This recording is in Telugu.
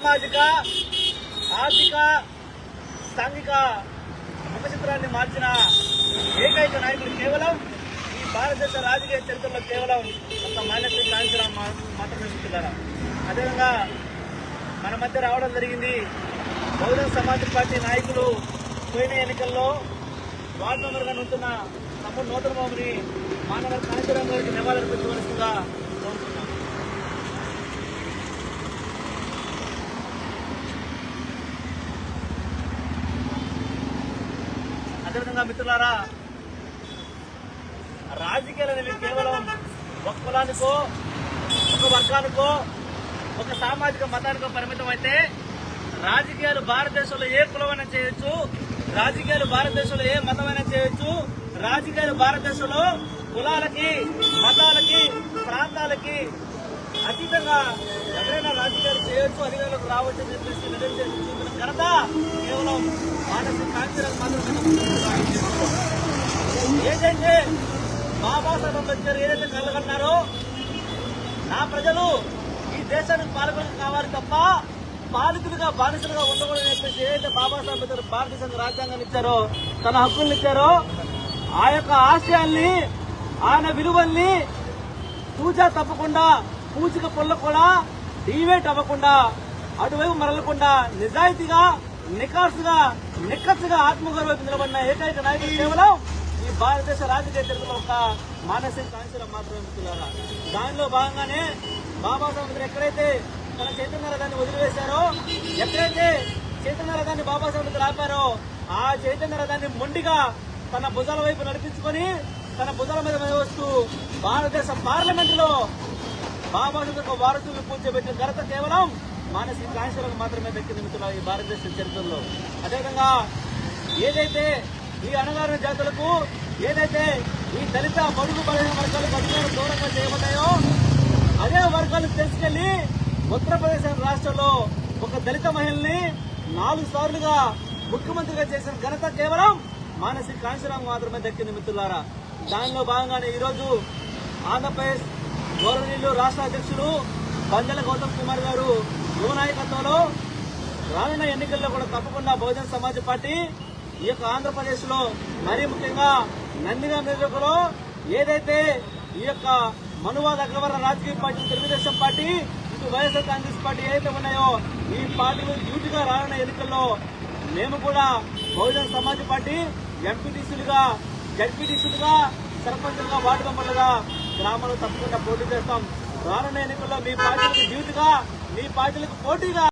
సామాజిక ఆర్థిక సాంఘిక ముఖచిత్రాన్ని మార్చిన ఏకైక నాయకుడు కేవలం ఈ భారతదేశ రాజకీయ చరిత్రలో కేవలం ఒక మాన్యత సాధించిన మాత్రమే మిత్రులారా అదేవిధంగా మన మధ్య రావడం జరిగింది. బహుజన సమాజ్ పార్టీ నాయకులు పోయిన ఎన్నికల్లో వార్డు మెంబర్గా నుంచున్న తమ్ముడు నూతన బాబుని మానవ కాంచరం గారికి నివాళులర్పించవలసిందిగా కోరుతున్నాం. అదేవిధంగా మిత్రులారా రాజకీయాలు అనేవి కేవలం ఒక కులానికో ఒక వర్గానికో ఒక సామాజిక మతానికో పరిమితం అయితే రాజకీయాలు భారతదేశంలో ఏ కులమైనా చేయొచ్చు రాజకీయాలు భారతదేశంలో ఏ మతమైనా చేయొచ్చు రాజకీయాలు భారతదేశంలో కులాలకి మతాలకి ప్రాంతాలకి అతీతంగా ఎవరైనా రాజకీయాలు చేయొచ్చు అధికారులకు రావచ్చు అని చెప్పేసి నిరంతరం చూపిన ఘనత కేవలం మానసిక కాంక్షలకు ఏదైతే బాబాసాహెబ్ అంబేద్కర్ ఏదైతే కలగన్నారో నా ప్రజలు ఈ దేశానికి పాలకులు కావాలి తప్ప పాలితులుగా బానిసలుగా ఉండకూడదని చెప్పేసి ఏదైతే బాబాసాహెబ్ అంబేద్కర్ భారతదేశానికి రాజ్యాంగాన్ని ఇచ్చారో తన హక్కుల్ని ఇచ్చారో ఆ యొక్క ఆశయాల్ని ఆయన విలువల్ని పూజ తప్పకుండా పూజక పొల్ల కూడా డివేట్ అవ్వకుండా అటువైపు మరలకుండా నిజాయితీగా నికాసుగా నిక్కచ్చుగా ఆత్మగౌరవం నిలబడిన ఏకైక నాయకుడు కేవలం ఈ భారతదేశ రాజకీయ చరిత్రలో ఒక మానసిక కాంక్షలు మాత్రమే మిత్రులారా దానిలో భాగంగానే బాబాసాహెబ్ ఎక్కడైతే తన చైతన్య రథాన్ని వదిలివేశారో ఎక్కడైతే చైతన్య రథాన్ని బాబాసాహెబ్ ఆపారో ఆ చైతన్య రథాన్ని మొండిగా తన భుజాల వైపు నడిపించుకొని తన భుజాల మీద మీద వస్తూ భారతదేశ పార్లమెంట్లో బాబాసాహెబ్ వారసులు కూర్చోబెట్టిన ఘనత కేవలం మానసిక కాంక్షలకు మాత్రమే దక్కింది మిత్రులు ఈ భారతదేశ చరిత్రలో. అదేవిధంగా ఏదైతే ఈ అణగారిన జాతులకు ఏదైతే ఈ దళిత బడుగు బలహీన వర్గాలు అధికారులు దూరంగా చేయబడ్డాయో అదే వర్గాలు తీసుకెళ్ళి ఉత్తరప్రదేశ్ రాష్ట్రంలో ఒక దళిత మహిళని నాలుగు సార్లుగా ముఖ్యమంత్రిగా చేసిన ఘనత కేవలం మానసిక కాంక్షలకు మాత్రమే దక్కింది మిత్రులారా దానిలో భాగంగానే ఈరోజు ఆంధ్రప్రదేశ్ గౌరవనీయులు రాష్ట్ర అధ్యక్షులు బందెల గౌతమ్ కుమార్ గారు యువ నాయకత్వంలో రానున్న ఎన్నికల్లో కూడా తప్పకుండా బహుజన సమాజ్ పార్టీ ఈ యొక్క ఆంధ్రప్రదేశ్లో మరీ ముఖ్యంగా నందిగాం నియోజకవర్గంలో ఏదైతే ఈ యొక్క మనువాద అగ్రవర్ణ రాజకీయ పార్టీ తెలుగుదేశం పార్టీ ఇటు వైఎస్ఆర్ కాంగ్రెస్ పార్టీ ఏదైతే ఉన్నాయో ఈ పార్టీలు డ్యూటీగా రానున్న ఎన్నికల్లో మేము కూడా బహుజన సమాజ్ పార్టీ ఎంపీటీసీలుగా జడ్పీటీసీలుగా సర్పంచులుగా వార్డు మెంబర్లుగా గ్రామాల్లో తప్పకుండా పోటీ చేస్తాం. రానున్న ఎన్నికల్లో మీ పార్టీలకు డ్యూటీగా మీ పార్టీలకు పోటీగా